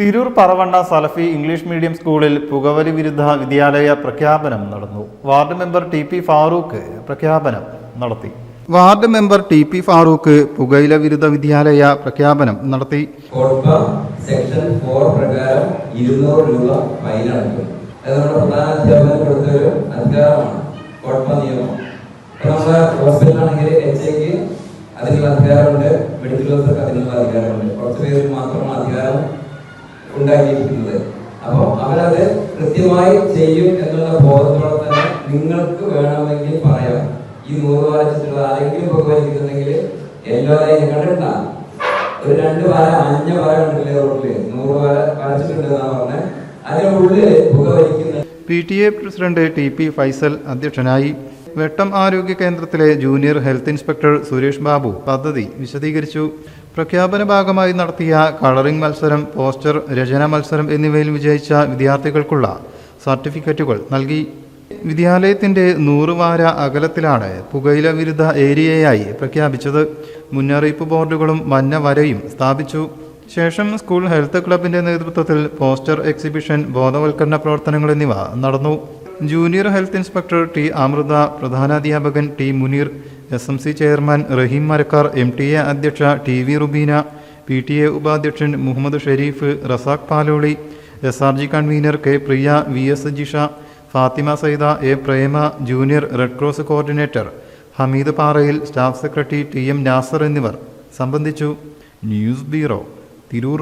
Tirur Paravanna Salafi English medium സ്കൂളിൽ പുകവലി വിരുദ്ധ വിദ്യാലയ പ്രഖ്യാപനം നടന്നു. Ward member T P Farooq പ്രഖ്യാപനം നടത്തി. Ward member T P Farooq പുകയില വിരുദ്ധ വിദ്യാലയ പ്രഖ്യാപനം നടത്തി. കോഡ്പ സെക്ഷൻ ഫോർ പ്രകാരം ഇരുന്നൂറ് രൂപ അത് നമ്മുടെ പ്രധാന അധികാരമാണ്. നിയമം. അപ്പൊ നമ്മുടെ ഹോസ്പിറ്റലാണെങ്കിൽ എച്ച് ഐക്ക് അതിനുള്ള അധികാരമുണ്ട് മെഡിക്കൽ ഓഫീസർക്ക് അതിനുള്ള അധികാരമുണ്ട്. കുറച്ച് പേർക്ക് മാത്രമാണ് അധികാരം ഉണ്ടാക്കിയിരിക്കുന്നത് അപ്പോൾ അവരത് കൃത്യമായി ചെയ്യും എന്നുള്ള ബോധത്തോടെ തന്നെ നിങ്ങൾക്ക് വേണമെങ്കിൽ പറയാം. ഈ നൂറ് വായിച്ചിട്ടുള്ള ആരെങ്കിലും പുകവലിക്കുന്നുണ്ടെങ്കിൽ എല്ലാവരെയും കണ്ടിട്ടുണ്ടാ? ഒരു രണ്ട് വാര അഞ്ച വാര ഉണ്ടല്ലേ റോഡിൽ നൂറ് വാര വരച്ചിട്ടുണ്ട് എന്നാ പറഞ്ഞത്. അതിനുള്ളിൽ പുകവലിക്കുന്ന P T A president T P Faisal അധ്യക്ഷനായി വെട്ടം ആരോഗ്യ കേന്ദ്രത്തിലെ junior health inspector Suresh Babu പദ്ധതി വിശദീകരിച്ചു. പ്രഖ്യാപന ഭാഗമായി നടത്തിയ കളറിംഗ് മത്സരം പോസ്റ്റർ രചന മത്സരം എന്നിവയിൽ വിജയിച്ച വിദ്യാർത്ഥികൾക്കുള്ള സർട്ടിഫിക്കറ്റുകൾ നൽകി. വിദ്യാലയത്തിന്റെ നൂറുവാര അകലത്തിലാണ് പുകയില വിരുദ്ധ ഏരിയയായി പ്രഖ്യാപിച്ചത്. മുന്നറിയിപ്പ് ബോർഡുകളും മഞ്ഞ വരയും സ്ഥാപിച്ചു. ശേഷം സ്കൂൾ ഹെൽത്ത് ക്ലബിന്റെ നേതൃത്വത്തിൽ പോസ്റ്റർ എക്സിബിഷൻ ബോധവൽക്കരണ പ്രവർത്തനങ്ങൾ എന്നിവ നടന്നു. Junior health inspector T Amrutha പ്രധാനാധ്യാപകൻ T Muneer S M C chairman Raheem Marakkar M T A അധ്യക്ഷ T V Rubeena P T A ഉപാധ്യക്ഷൻ Muhammad Shereef Razak Paloli S R G convener K Priya V S Jisha Fathima Saida A Prema junior red cross coordinator Hameed Parayil staff secretary T M Nasar എന്നിവർ. സംബന്ധിച്ചു news bureau Tirur.